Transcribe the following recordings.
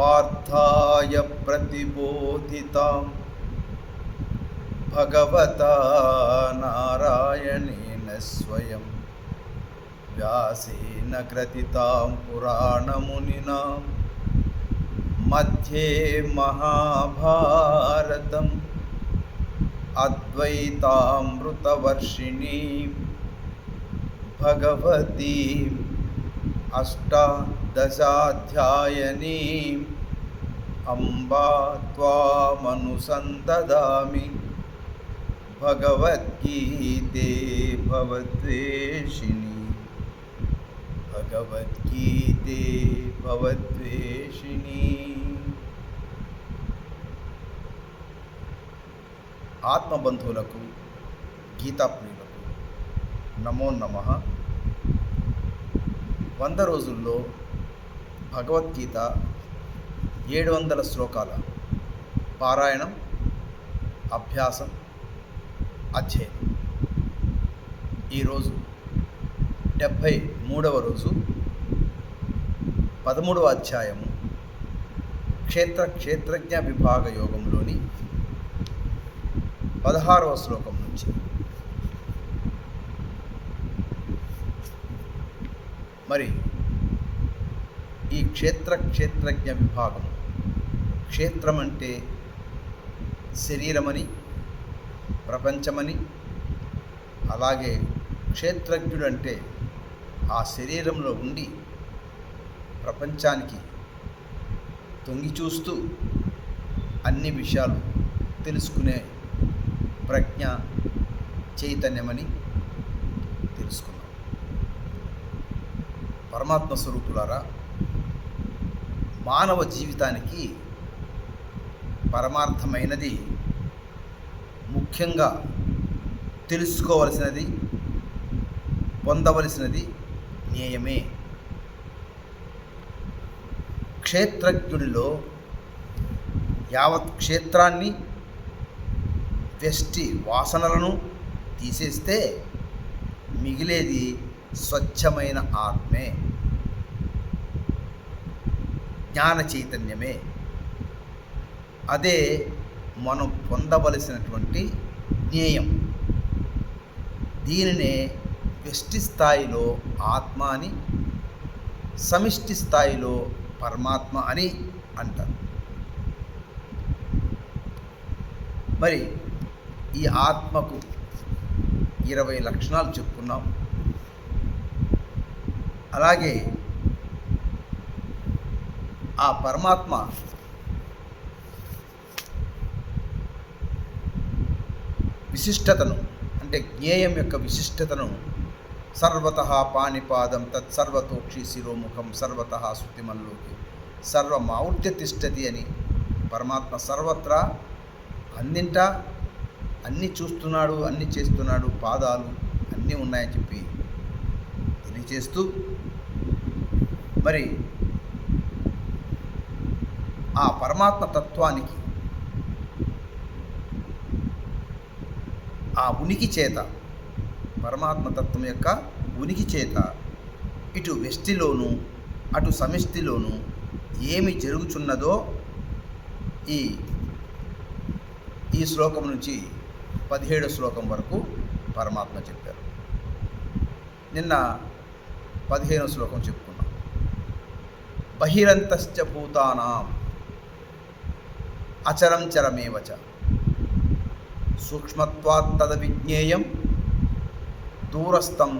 पार्थाय प्रतिबोधितां भगवता नारायणेन स्वयं व्यासेन ग्रथितां पुराणमुनिना मध्ये महाभारतम् अद्वैतामृतवर्षिणीं भगवतीम् अष्टादशाध्यायनीम् अम्बा त्वामनुसन्ददामि भगवद्गीते भवद्वेषिणि भगवद्गीते भवद्वेषिणि ఆత్మబంధువులకు గీతా ప్రియులకు నమో నమ వంద రోజుల్లో భగవద్గీత ఏడు వందల శ్లోకాల పారాయణం అభ్యాసం అధ్యయనం. ఈరోజు డెబ్భై మూడవ రోజు పదమూడవ అధ్యాయము క్షేత్ర క్షేత్రజ్ఞ విభాగ యోగంలోని పదహారవ శ్లోకం నుంచి. మరి ఈ క్షేత్ర క్షేత్రజ్ఞ విభాగం. క్షేత్రం అంటే శరీరమని ప్రపంచమని అలాగే క్షేత్రజ్ఞుడు అంటే ఆ శరీరంలో ఉండి ప్రపంచానికి తొంగి చూస్తూ అన్ని విషయాలు తెలుసుకునే ప్రజ్ఞ చైతన్యమని తెలుసుకున్నాం. పరమాత్మ స్వరూపులారా మానవ జీవితానికి పరమార్థమైనది ముఖ్యంగా తెలుసుకోవలసినది పొందవలసినది న్యాయమే. క్షేత్రజ్ఞుడిలో యావత్ క్షేత్రాన్ని వెష్టి వాసనలను తీసేస్తే మిగిలేది స్వచ్ఛమైన ఆత్మే. జ్ఞాన చైతన్యమే అదే మనం పొందవలసినటువంటి జ్ఞేయం దీనినే వ్యష్టి స్థాయిలో ఆత్మ అని సమిష్టి స్థాయిలో పరమాత్మ అని అంటారు. మరి ఈ ఆత్మకు ఇరవై లక్షణాలు చెప్పుకున్నాం. అలాగే ఆ పరమాత్మ విశిష్టతను అంటే జ్ఞేయం యొక్క విశిష్టతను సర్వత పాణిపాదం తత్సర్వతోక్షి శిరోముఖం సర్వత శృతిమల్లోకి సర్వమావృత్య తిష్టతి అని పరమాత్మ సర్వత్రా అన్నింటా అన్నీ చూస్తున్నాడు అన్నీ చేస్తున్నాడు పాదాలు అన్నీ ఉన్నాయని చెప్పి తెలియచేస్తూ మరి ఆ పరమాత్మ తత్వానికి ఆ ఉనికి చేత పరమాత్మ తత్వం యొక్క ఉనికి చేత ఇటు వ్యష్టిలోను అటు సమిష్టిలోను ఏమి జరుగుచున్నదో ఈ ఈ శ్లోకం నుంచి పదిహేడు శ్లోకం వరకు పరమాత్మ చెప్పారు. నిన్న పదిహేను శ్లోకం చెప్పుకున్నాం. బహిరంతశ్చ భూతానాం అచరం చరమేవచ సూక్ష్మత్వాత్ తద విజ్ఞేయం దూరస్థం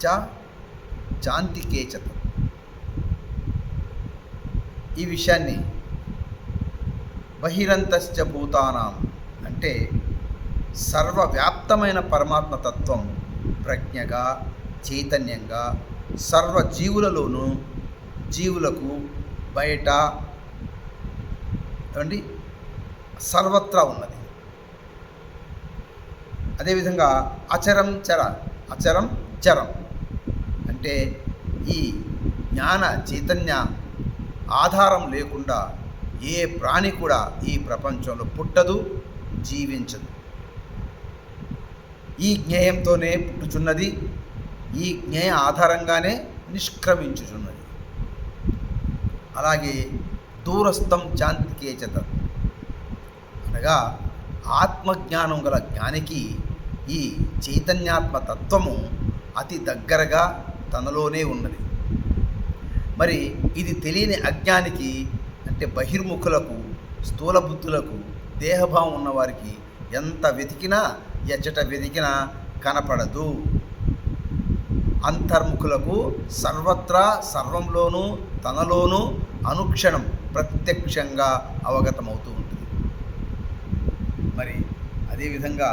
చ చాంతికేచత ఈ విషయాన్ని బహిరంతశ్చ భూతానాం అంటే సర్వవ్యాప్తమైన పరమాత్మ తత్వం ప్రజ్ఞగా చైతన్యంగా సర్వ జీవులలోనూ జీవులకు బయట ఏమండి? సర్వత్రా ఉన్నది. అదేవిధంగా అచరం చర అచరం చరం. అంటే ఈ జ్ఞాన చైతన్య ఆధారం లేకుండా ఏ ప్రాణి కూడా ఈ ప్రపంచంలో పుట్టదు జీవించదు. ఈ జ్ఞేయంతోనే పుట్టుచున్నది ఈ జ్ఞేయ ఆధారంగానే నిష్క్రమించుచున్నది. అలాగే దూరస్థం చాంతికేచత అనగా ఆత్మజ్ఞానం గల జ్ఞానికి ఈ చైతన్యాత్మ తత్వము అతి దగ్గరగా తనలోనే ఉన్నది. మరి ఇది తెలియని అజ్ఞానికి అంటే బహిర్ముఖులకు స్థూల బుద్ధులకు దేహభావం ఉన్నవారికి ఎంత వెతికినా ఎచ్చట వెతికినా కనపడదు. అంతర్ముఖులకు సర్వత్రా సర్వంలోనూ తనలోనూ అనుక్షణం ప్రత్యక్షంగా అవగతమవుతూ ఉంటుంది. మరి అదేవిధంగా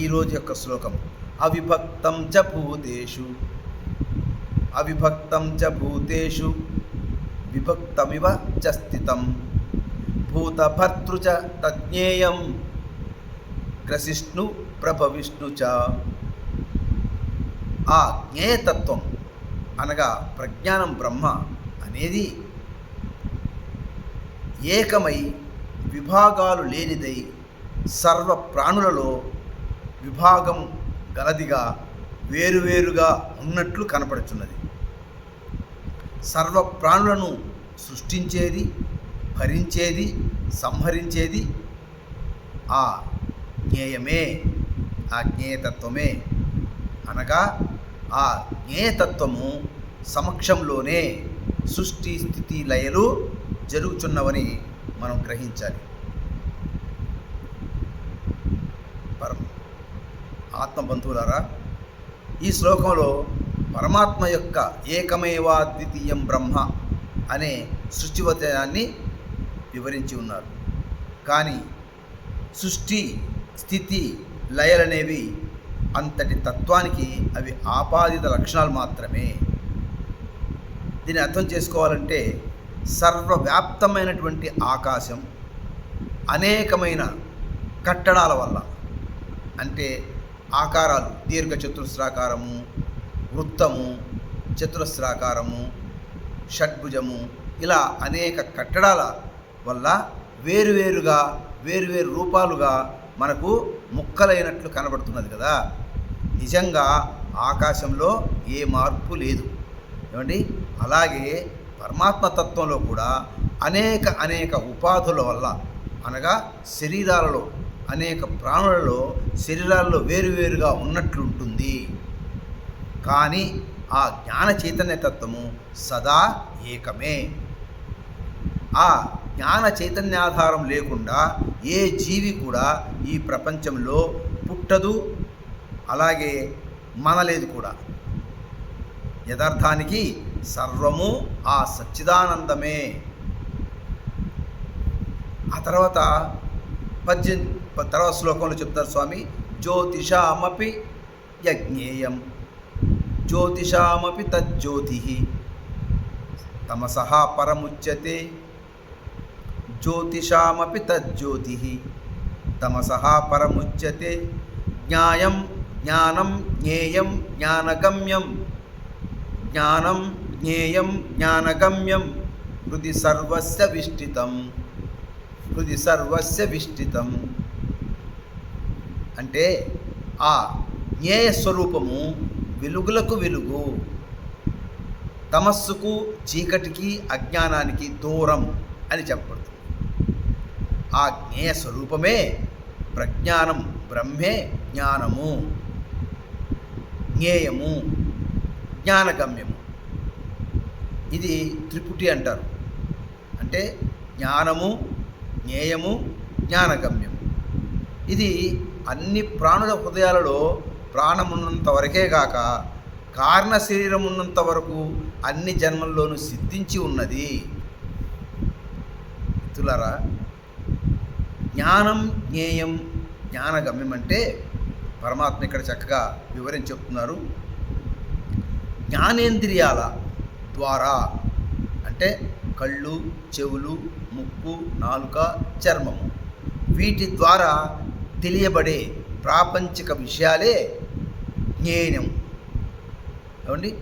ఈరోజు యొక్క శ్లోకం అవిభక్తం చ భూతేషు అవిభక్తం చ భూతేషు విభక్తమివ చ స్థితం భూతభర్తృ చ తజ్ఞేయం గ్రసిష్ణు ప్రభవిష్ణు చ. ఆ జ్ఞేయతత్వం అనగా ప్రజ్ఞానం బ్రహ్మ అనేది ఏకమై విభాగాలు లేనిదై సర్వ ప్రాణులలో విభాగం గలదిగా వేరువేరుగా ఉన్నట్లు కనపడుచున్నది. సర్వ ప్రాణులను సృష్టించేది భరించేది సంహరించేది ఆ జ్ఞేయమే ఆ జ్ఞేయతత్వమే. అనగా ఆ జ్ఞేయతత్వము సమక్షంలోనే సృష్టి స్థితి లయలు జరుగుచున్నవని మనం గ్రహించాలి. పరం ఆత్మబంధువులారా ఈ శ్లోకంలో పరమాత్మ యొక్క ఏకమేవా ద్వితీయం బ్రహ్మ అనే సృష్టివచనాన్ని వివరించి ఉన్నారు. కానీ సృష్టి స్థితి లయలనేవి అంతటి తత్వానికి అవి ఆపాదిత లక్షణాలు మాత్రమే. దీన్ని అర్థం చేసుకోవాలంటే సర్వవ్యాప్తమైనటువంటి ఆకాశం అనేకమైన కట్టడాల వల్ల అంటే ఆకారాలు దీర్ఘ చతురస్రాకారము వృత్తము చతురస్రాకారము షడ్భుజము ఇలా అనేక కట్టడాల వల్ల వేరువేరుగా వేరువేరు రూపాలుగా మనకు ముక్కలైనట్లు కనబడుతున్నది కదా. నిజంగా ఆకాశంలో ఏ మార్పు లేదు. ఏమండి? అలాగే పరమాత్మ తత్వంలో కూడా అనేక అనేక ఉపాధుల వల్ల అనగా శరీరాలలో అనేక ప్రాణులలో శరీరాల్లో వేరువేరుగా ఉన్నట్లుంటుంది. కానీ ఆ జ్ఞాన చైతన్య తత్వము సదా ఏకమే. ఆ జ్ఞాన చైతన్యాధారం లేకుండా ఏ జీవి కూడా ఈ ప్రపంచంలో పుట్టదు అలాగే మనలేదు కూడా. యథార్థానికి సర్వము ఆ సచ్చిదానందమే. ఆ తర్వాత పద్య తర్వాత శ్లోకంలో చెప్తారు స్వామి జ్యోతిషామపి యజ్ఞేయం. జ్యోతిషామపి తజ్జ్యోతి. తమసహా పరముచ్యతే. జ్యోతిషామపి తజ్జ్యోతి. తమసహా పరముచ్యతే. జ్ఞాయం జ్ఞానం జ్ఞేయం జ్ఞానగమ్యం. జ్ఞానం జ్ఞేయం జ్ఞానగమ్యం హృది సర్వస్య విష్టితం హృది సర్వస్య విష్టితం అంటే ఆ జ్ఞేయ స్వరూపము వెలుగులకు వెలుగు తమస్సుకు చీకటికి అజ్ఞానానికి దూరం అని చెప్పబడుతుంది. ఆ జ్ఞేయ స్వరూపమే ప్రజ్ఞానం బ్రహ్మే జ్ఞానము జ్ఞేయము జ్ఞానగమ్యము. ఇది త్రిపుటి అంటారు. అంటే జ్ఞానము జ్ఞేయము జ్ఞానగమ్యము. ఇది అన్ని ప్రాణుల హృదయాలలో ప్రాణమున్నంత వరకే కాక కారణ శరీరం ఉన్నంత వరకు అన్ని జన్మల్లోనూ సిద్ధించి ఉన్నది. మిత్రులరా జ్ఞానం జ్ఞేయం జ్ఞానగమ్యం అంటే పరమాత్మ ఇక్కడ చక్కగా వివరించి చెప్తున్నారు. జ్ఞానేంద్రియాల ద్వారా. అంటే కళ్ళు చెవులు ముక్కు నాలుక చర్మము. వీటి ద్వారా తెలియబడే ప్రాపంచిక విషయాలే జ్ఞేయం ఏమండి?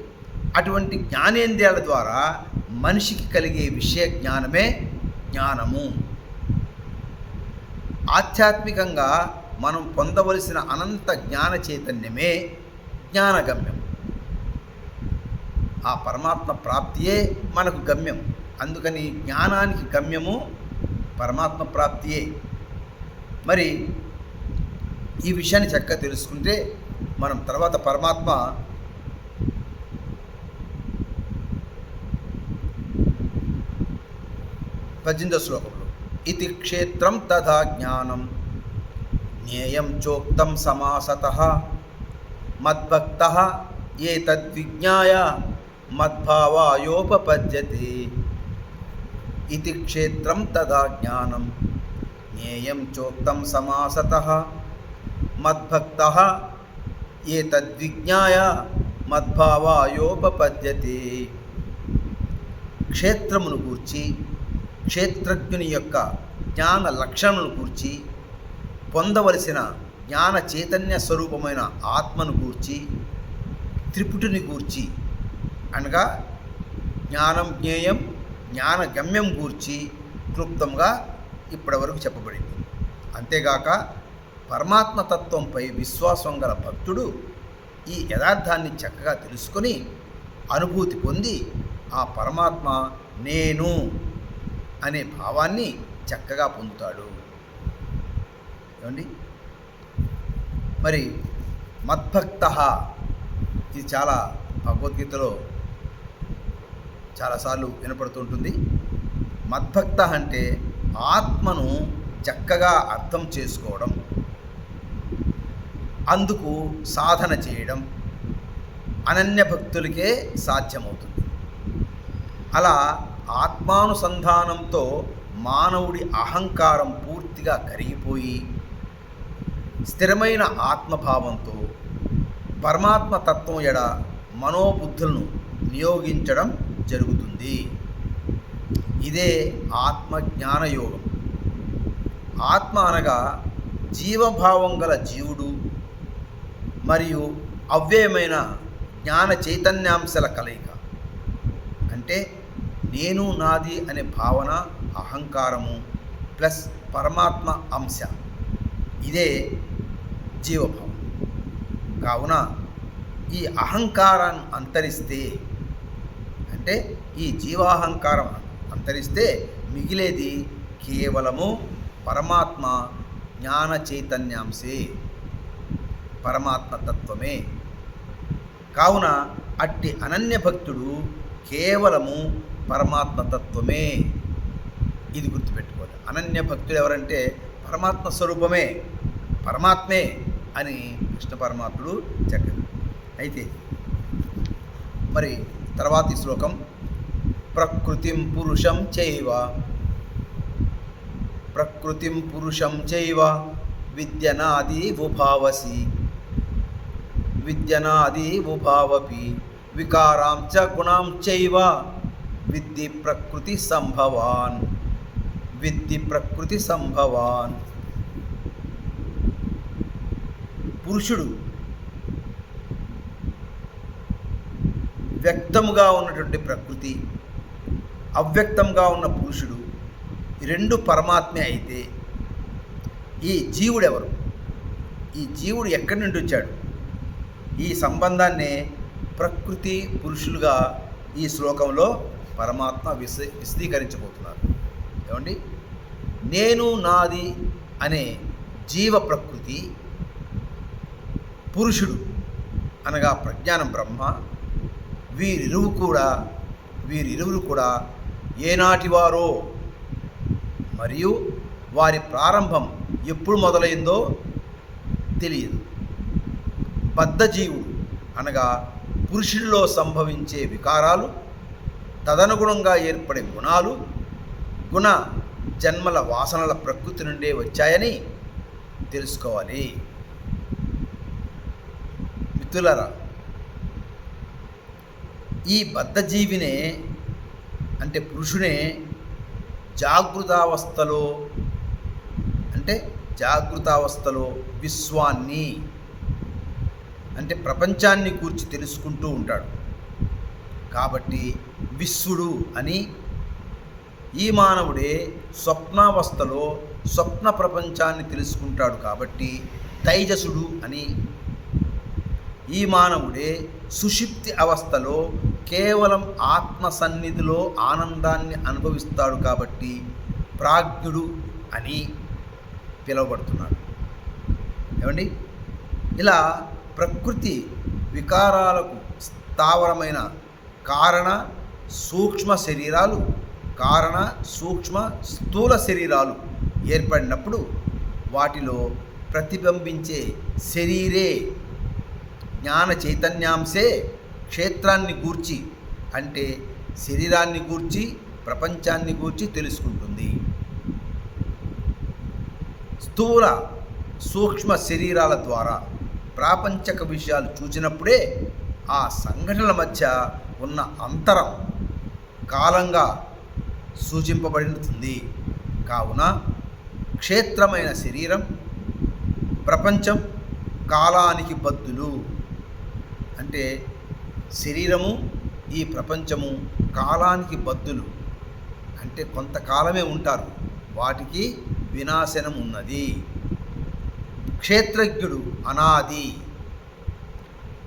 అటువంటి జ్ఞానేంద్రియాల ద్వారా మనిషికి కలిగే విషయ జ్ఞానమే జ్ఞానము. ఆధ్యాత్మికంగా మనం పొందవలసిన అనంత జ్ఞాన చైతన్యమే జ్ఞానగమ్యం. ఆ పరమాత్మ ప్రాప్తియే మనకు గమ్యం. అందుకని జ్ఞానానికి గమ్యము పరమాత్మ ప్రాప్తియే. మరి ఈ విషయాన్ని చక్కగా తెలుసుకుంటే మనం తర్వాత పరమాత్మ పద్దెనిమిదో శ్లోకంలో ఇది క్షేత్రం తథా జ్ఞానం జ్ఞేయం చోక్తం సమాసత మద్భక్త ఏ తద్విజ్ఞాయ మద్భావాయోపపద్యతి ఇది క్షేత్రం తదా జ్ఞానం జ్ఞేయం చోక్తం సమాసత మద్భక్త ఏ తద్విజ్ఞాయ మద్భావాయోపపద్యతి క్షేత్రమును గూర్చి క్షేత్రజ్ఞుని యొక్క జ్ఞాన లక్షణమును గూర్చి పొందవలసిన జ్ఞాన చైతన్య స్వరూపమైన ఆత్మను గూర్చి త్రిపుటిని గూర్చి అనగా జ్ఞానం జ్ఞేయం జ్ఞాన గమ్యం గూర్చి క్లుప్తంగా ఇప్పటివరకు చెప్పబడింది. అంతేగాక పరమాత్మ తత్వంపై విశ్వాసం గల భక్తుడు ఈ యథార్థాన్ని చక్కగా తెలుసుకొని అనుభూతి పొంది ఆ పరమాత్మ నేను అనే భావాన్ని చక్కగా పొందుతాడు. ఏమండి? మరి మద్భక్త ఇది చాలా భగవద్గీతలో చాలాసార్లు వినపడుతుంటుంది మద్భక్త అంటే ఆత్మను చక్కగా అర్థం చేసుకోవడం. అందుకు సాధన చేయడం అనన్య భక్తులకే సాధ్యమవుతుంది. అలా ఆత్మానుసంధానంతో మానవుడి అహంకారం పూర్తిగా కరిగిపోయి స్థిరమైన ఆత్మభావంతో పరమాత్మ తత్వం ఎడ మనోబుద్ధులను నియోగించడం జరుగుతుంది. ఇదే ఆత్మ యోగం ఆత్మ అనగా జీవభావం గల జీవుడు మరియు అవ్యయమైన జ్ఞాన చైతన్యాంశాల కలయిక. అంటే నేను నాది అనే భావన అహంకారము ప్లస్ పరమాత్మ అంశ. ఇదే జీవభావం. కావున ఈ అహంకారాన్ని అంతరిస్తే అంటే ఈ జీవాహంకారం అంతరిస్తే మిగిలేది కేవలము పరమాత్మ జ్ఞాన చైతన్యాంశే పరమాత్మ తత్వమే. కావున అట్టి అనన్య భక్తుడు కేవలము పరమాత్మ తత్వమే. ఇది గుర్తుపెట్టుకోవాలి. అనన్య భక్తులు ఎవరంటే పరమాత్మ స్వరూపమే పరమాత్మే అని కృష్ణ పరమాత్ముడు చెప్పారు అయితే మరి తర్వాతి శ్లోకం ప్రకృతిం పురుషం చైవ. ప్రకృతిం పురుషం చైవ విద్యనాది ఉభావసి. విద్యనాది ఉభావపి వికారాం చ గుణాం చైవ విద్ది ప్రకృతి సంభవాన్. విద్ది ప్రకృతి సంభవాన్. పురుషుడు వ్యక్తముగా ఉన్నటువంటి ప్రకృతి అవ్యక్తంగా ఉన్న పురుషుడు రెండు పరమాత్మే అయితే ఈ జీవుడెవరు? ఈ జీవుడు ఎక్కడి నుండి వచ్చాడు? ఈ సంబంధాన్నే ప్రకృతి పురుషులుగా ఈ శ్లోకంలో పరమాత్మ విశ విశదీకరించబోతున్నారు. ఏమండి? నేను నాది అనే జీవ ప్రకృతి పురుషుడు అనగా ప్రజ్ఞానం బ్రహ్మ వీరిరువు కూడా వీరిరువురు కూడా ఏనాటివారో మరియు వారి ప్రారంభం ఎప్పుడు మొదలైందో తెలియదు. బద్ధజీవుడు అనగా పురుషుల్లో సంభవించే వికారాలు తదనుగుణంగా ఏర్పడే గుణాలు గుణ జన్మల వాసనల ప్రకృతి నుండే వచ్చాయని తెలుసుకోవాలి. మిత్రులరా ఈ బద్ధజీవినే అంటే పురుషునే జాగృతావస్థలో అంటే జాగృతావస్థలో విశ్వాన్ని అంటే ప్రపంచాన్ని కూర్చి తెలుసుకుంటూ ఉంటాడు. కాబట్టి విశ్వడు అని ఈ మానవుడే స్వప్నావస్థలో స్వప్న ప్రపంచాన్ని తెలుసుకుంటాడు కాబట్టి తైజసుడు అని ఈ మానవుడే సుషిప్తి అవస్థలో కేవలం ఆత్మ సన్నిధిలో ఆనందాన్ని అనుభవిస్తాడు కాబట్టి ప్రాజ్ఞుడు అని పిలువబడుతున్నాడు. ఏమండి? ఇలా ప్రకృతి వికారాలకు స్థావరమైన కారణ సూక్ష్మ శరీరాలు కారణ సూక్ష్మ స్థూల శరీరాలు ఏర్పడినప్పుడు వాటిలో ప్రతిబింబించే శరీరే జ్ఞాన చైతన్యాంశే క్షేత్రాన్ని గూర్చి అంటే శరీరాన్ని గూర్చి ప్రపంచాన్ని గూర్చి తెలుసుకుంటుంది. స్థూల సూక్ష్మ శరీరాల ద్వారా ప్రాపంచక విషయాలు చూచినప్పుడే ఆ సంఘటనల మధ్య ఉన్న అంతరం కాలంగా సూచింపబడుతుంది. కావున క్షేత్రమైన శరీరం ప్రపంచం కాలానికి బద్దులు. అంటే శరీరము ఈ ప్రపంచము కాలానికి బద్దులు. అంటే కొంతకాలమే ఉంటారు. వాటికి వినాశనం ఉన్నది. క్షేత్రజ్ఞుడు అనాది.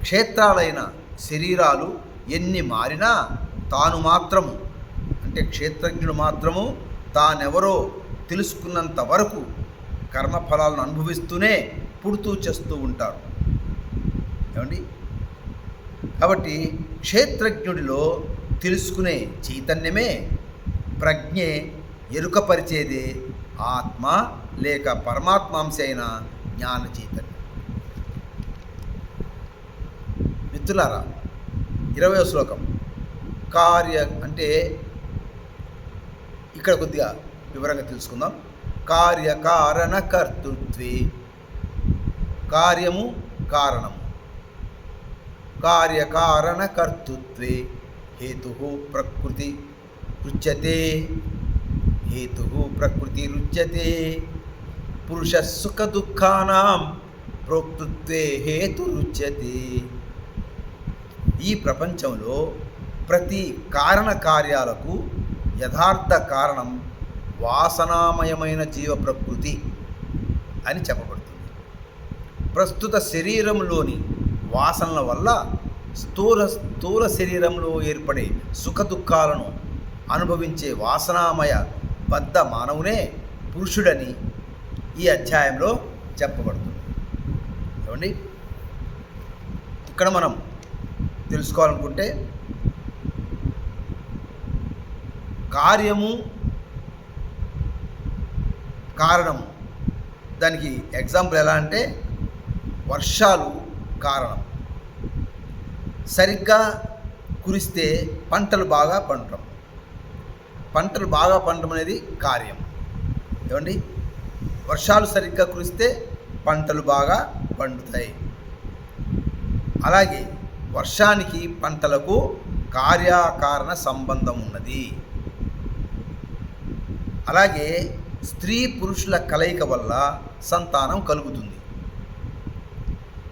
క్షేత్రాలైన శరీరాలు ఎన్ని మారినా తాను మాత్రము అంటే క్షేత్రజ్ఞుడు మాత్రము తానెవరో తెలుసుకున్నంత వరకు కర్మఫలాలను అనుభవిస్తూనే పుడుతూ చేస్తూ ఉంటారు ఏమండి? కాబట్టి క్షేత్రజ్ఞుడిలో తెలుసుకునే చైతన్యమే ప్రజ్ఞే ఎరుకపరిచేదే ఆత్మ లేక పరమాత్మాంశ అయిన జ్ఞాన చైతన్యం. మిత్రులారా ఇరవై శ్లోకం. కార్య అంటే ఇక్కడ కొద్దిగా వివరంగా తెలుసుకుందాం. కార్యకారణ కర్తృత్వే కార్యము కారణము. కార్యకారణ కర్తృత్వే హేతు ప్రకృతి రుచ్యతే. హేతు ప్రకృతి రుచ్యతే. పురుష సుఖ ప్రోక్తృత్వే హేతు రుచ్యతే. ఈ ప్రపంచంలో ప్రతి కారణ కార్యాలకు యథార్థ కారణం వాసనామయమైన జీవ ప్రకృతి అని చెప్పబడుతుంది. ప్రస్తుత శరీరంలోని వాసనల వల్ల స్థూల స్థూల శరీరంలో ఏర్పడే సుఖ దుఃఖాలను అనుభవించే వాసనామయ బద్ధ మానవునే పురుషుడని ఈ అధ్యాయంలో చెప్పబడుతుంది. ఏమండి? ఇక్కడ మనం తెలుసుకోవాలనుకుంటే కార్యము కారణము. దానికి ఎగ్జాంపుల్ ఎలా అంటే వర్షాలు కారణం. సరిగ్గా కురిస్తే పంటలు బాగా పండటం. పంటలు బాగా పండటం అనేది కార్యం. ఏమండి? వర్షాలు సరిగ్గా కురిస్తే పంటలు బాగా పండుతాయి. అలాగే వర్షానికి పంటలకు కార్యకారణ సంబంధం ఉన్నది. అలాగే స్త్రీ పురుషుల కలయిక వల్ల సంతానం కలుగుతుంది.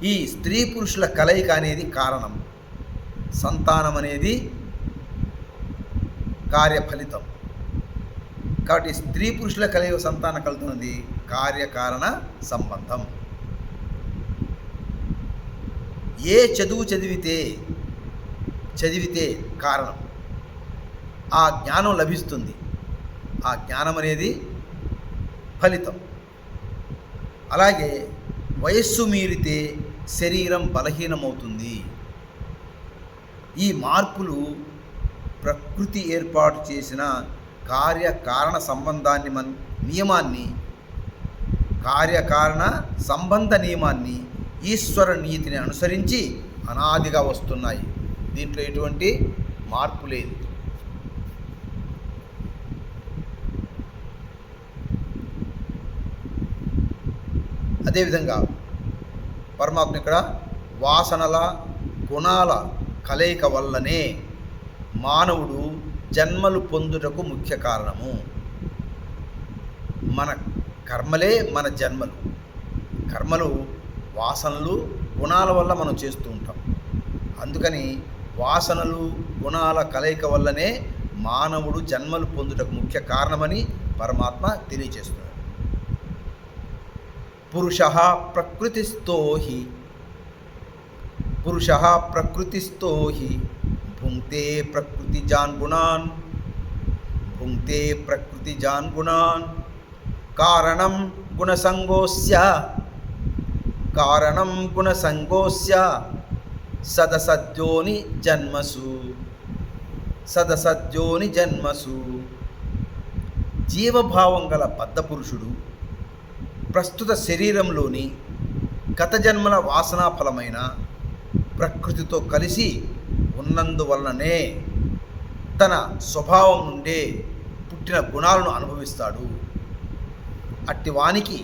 ఈ స్త్రీ పురుషుల కలయిక అనేది కారణం. సంతానం అనేది కార్యఫలితం. కాబట్టి స్త్రీ పురుషుల కలయిక సంతానం కలుగుతున్నది కార్యకారణ సంబంధం. ఏ చదువు చదివితే చదివితే కారణం. ఆ జ్ఞానం లభిస్తుంది. ఆ జ్ఞానం అనేది ఫలితం. అలాగే వయస్సు మీరితే శరీరం బలహీనమవుతుంది. ఈ మార్పులు ప్రకృతి ఏర్పాటు చేసిన కార్యకారణ సంబంధాన్ని మన నియమాన్ని కార్యకారణ సంబంధ నియమాన్ని ఈశ్వర నీతిని అనుసరించి అనాదిగా వస్తున్నాయి. దీంట్లో ఎటువంటి మార్పు లేదు. అదేవిధంగా పరమాత్మ ఇక్కడ వాసనల గుణాల కలయిక వల్లనే మానవుడు జన్మలు పొందుటకు ముఖ్య కారణము. మన కర్మలే మన జన్మలు. కర్మలు వాసనలు గుణాల వల్ల మనం చేస్తూ ఉంటాం. అందుకని వాసనలు గుణాల కలయిక వల్లనే మానవుడు జన్మలు పొందుటకు ముఖ్య కారణమని పరమాత్మ తెలియజేస్తున్నాడు. పురుష ప్రకృతిస్థో హి పురుష ప్రకృతిస్థో హి భుంక్తే ప్రకృతిజాన్ గుణాన్ భుంక్తే ప్రకృతిజాన్ గుణాన్ కారణం గుణసంగోస్య కారణం గుణసంగోస్య సదసద్యోని జన్మసు సదసద్యోని జన్మసు జీవభావం గల బద్ధపురుషుడు ప్రస్తుత శరీరంలోని గత జన్మల వాసనా ఫలమైన ప్రకృతితో కలిసి ఉన్నందువలననే తన స్వభావం నుండే పుట్టిన గుణాలను అనుభవిస్తాడు. అట్టి వానికి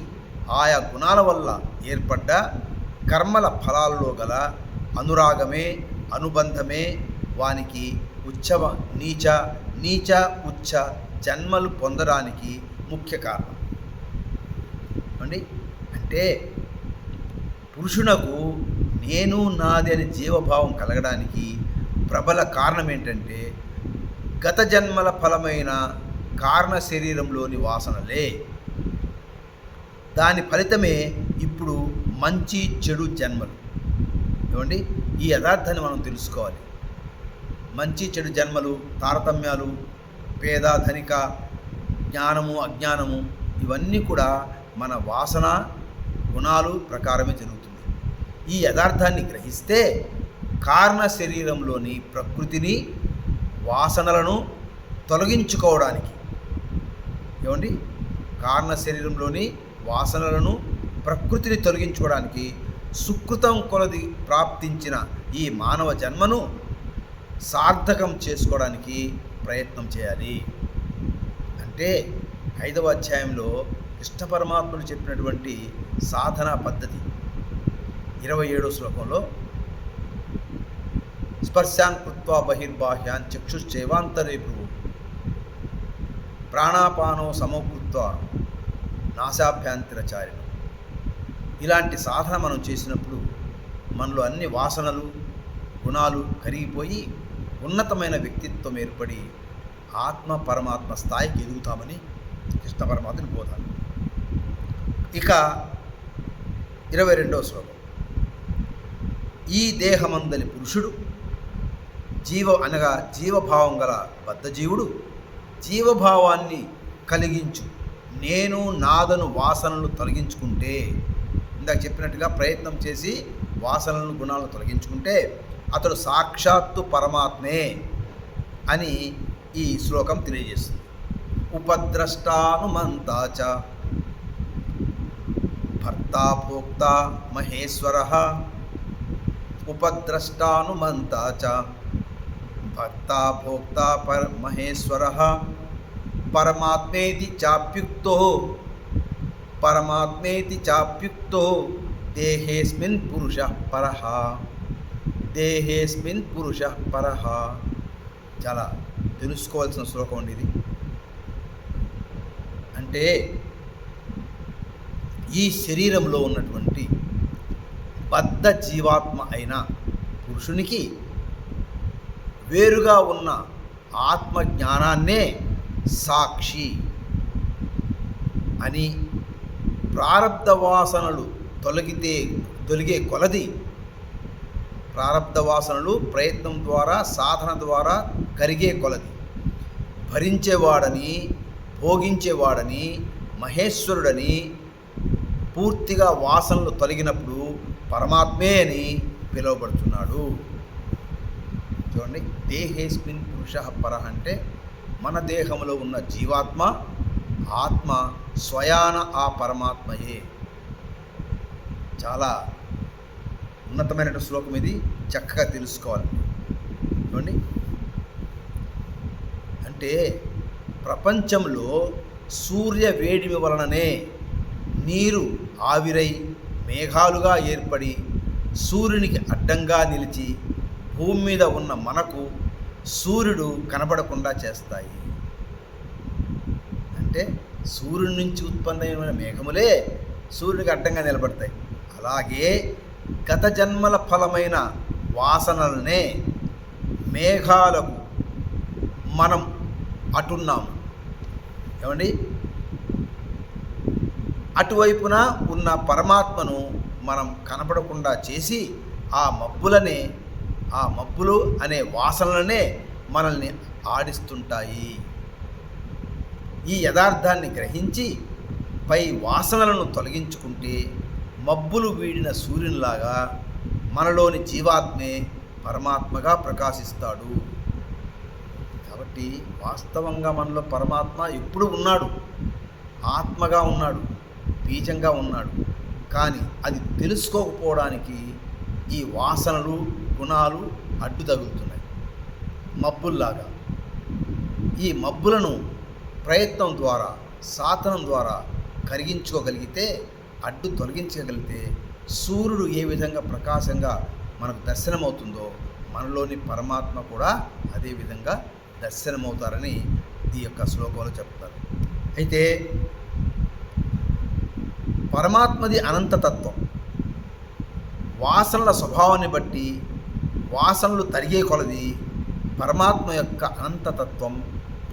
ఆయా గుణాల వల్ల ఏర్పడ్డ కర్మల ఫలాల్లో గల అనురాగమే అనుబంధమే వానికి ఉచ్చవ నీచ నీచ ఉచ్చ జన్మలు పొందడానికి ముఖ్య కారణం. అండి అంటే పురుషునకు నేను నాది అనే జీవభావం కలగడానికి ప్రబల కారణం ఏంటంటే గత జన్మల ఫలమైన కారణ శరీరంలోని వాసనలే. దాని ఫలితమే ఇప్పుడు మంచి చెడు జన్మలు. ఏమండి? ఈ యథార్థాన్ని మనం తెలుసుకోవాలి. మంచి చెడు జన్మలు తారతమ్యాలు పేద ధనిక జ్ఞానము అజ్ఞానము ఇవన్నీ కూడా మన వాసన గుణాలు ప్రకారమే జరుగుతుంది. ఈ యథార్థాన్ని గ్రహిస్తే కారణ శరీరంలోని ప్రకృతిని వాసనలను తొలగించుకోవడానికి ఏమండి? కారణ శరీరంలోని వాసనలను ప్రకృతిని తొలగించుకోవడానికి సుకృతం కొలది ప్రాప్తించిన ఈ మానవ జన్మను సార్థకం చేసుకోవడానికి ప్రయత్నం చేయాలి. అంటే ఐదవ అధ్యాయంలో కృష్ణ పరమాత్ముడు చెప్పినటువంటి సాధన పద్ధతి. ఇరవై ఏడో శ్లోకంలో స్పర్శాన్ కృత్వా బహిర్బాహ్యాన్ చక్షుశ్చైవాంతరే భ్రువు ప్రాణాపానో సమకృత్వ నాశాభ్యాంతరచారిణం. ఇలాంటి సాధన మనం చేసినప్పుడు మనలో అన్ని వాసనలు గుణాలు కరిగిపోయి ఉన్నతమైన వ్యక్తిత్వం ఏర్పడి ఆత్మ పరమాత్మ స్థాయికి ఎదుగుతామని కృష్ణ పరమాత్మని బోధాలు. ఇక ఇరవై రెండవ శ్లోకం. ఈ దేహమందలి పురుషుడు జీవ అనగా జీవభావం గల బద్ధజీవుడు జీవభావాన్ని కలిగించు. నేను నాదను వాసనలు తొలగించుకుంటే ఇందాక చెప్పినట్టుగా ప్రయత్నం చేసి వాసనలను గుణాలను తొలగించుకుంటే అతడు సాక్షాత్తు పరమాత్మే అని ఈ శ్లోకం తెలియజేస్తుంది. ఉపద్రష్టానుమంతాచ భర్తా భోక్త మహేశ్వర చ. భర్త భోక్త పర మహేశ్వర పరమాత్మేతి చాప్యుక్తో పరమాత్మేతి చాప్యుక్తో దేహేస్మిన్ పురుష పరహ దేహేస్మిన్ పురుష పరహ చాలా తెలుసుకోవాల్సిన శ్లోకం అండి ఇది. అంటే ఈ శరీరంలో ఉన్నటువంటి బద్ధ జీవాత్మ అయిన పురుషునికి వేరుగా ఉన్న ఆత్మ జ్ఞానాన్నే సాక్షి అని ప్రారబ్ధ వాసనలు తొలగితే తొలిగే కొలది ప్రారంధ వాసనలు ప్రయత్నం ద్వారా సాధన ద్వారా కరిగే కొలది. భరించేవాడని భోగించేవాడని మహేశ్వరుడని పూర్తిగా వాసనలు తొలగినప్పుడు పరమాత్మే అని పిలువబడుతున్నాడు. చూడండి దేహేస్మిన్ పురుష పర అంటే మన దేహంలో ఉన్న జీవాత్మ ఆత్మ స్వయాన ఆ పరమాత్మయే. చాలా ఉన్నతమైన శ్లోకం ఇది చక్కగా తెలుసుకోవాలి. చూడండి అంటే ప్రపంచంలో సూర్య వేడిమి వలననే నీరు ఆవిరై మేఘాలుగా ఏర్పడి సూర్యునికి అడ్డంగా నిలిచి భూమి మీద ఉన్న మనకు సూర్యుడు కనబడకుండా చేస్తాయి. అంటే సూర్యుడి నుంచి ఉత్పన్నమైన మేఘములే సూర్యుడికి అడ్డంగా నిలబడతాయి. అలాగే గత జన్మల ఫలమైన వాసనలనే మేఘాలకు మనం అటున్నాము. ఏమండి? అటువైపున ఉన్న పరమాత్మను మనం కనపడకుండా చేసి ఆ మబ్బులనే ఆ మబ్బులు అనే వాసనలనే మనల్ని ఆడిస్తుంటాయి. ఈ యథార్థాన్ని గ్రహించి పై వాసనలను తొలగించుకుంటే మబ్బులు వీడిన సూర్యునిలాగా మనలోని జీవాత్మే పరమాత్మగా ప్రకాశిస్తాడు. కాబట్టి వాస్తవంగా మనలో పరమాత్మ ఎప్పుడు ఉన్నాడు. ఆత్మగా ఉన్నాడు. బీజంగా ఉన్నాడు. కానీ అది తెలుసుకోకపోవడానికి ఈ వాసనలు గుణాలు అడ్డు తగులుతున్నాయి. మబ్బుల్లాగా. ఈ మబ్బులను ప్రయత్నం ద్వారా సాధనం ద్వారా కరిగించుకోగలిగితే అడ్డు తొలగించగలిగితే సూర్యుడు ఏ విధంగా ప్రకాశంగా మనకు దర్శనమవుతుందో మనలోని పరమాత్మ కూడా అదే విధంగా దర్శనమవుతారని ఈ యొక్క శ్లోకంలో చెప్తారు. అయితే పరమాత్మది అనంతతత్వం. వాసనల స్వభావాన్ని బట్టి వాసనలు తరిగే కొలది పరమాత్మ యొక్క అనంతతత్వం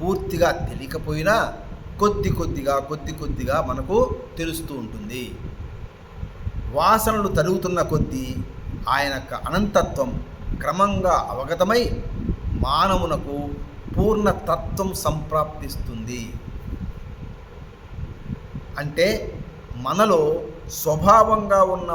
పూర్తిగా తెలియకపోయినా కొద్ది కొద్దిగా కొద్ది కొద్దిగా మనకు తెలుస్తూ ఉంటుంది. వాసనలు తరుగుతున్న కొద్దీ ఆయన యొక్క అనంతత్వం క్రమంగా అవగతమై మానవునకు పూర్ణతత్వం సంప్రాప్తిస్తుంది. అంటే మనలో స్వభావంగా ఉన్న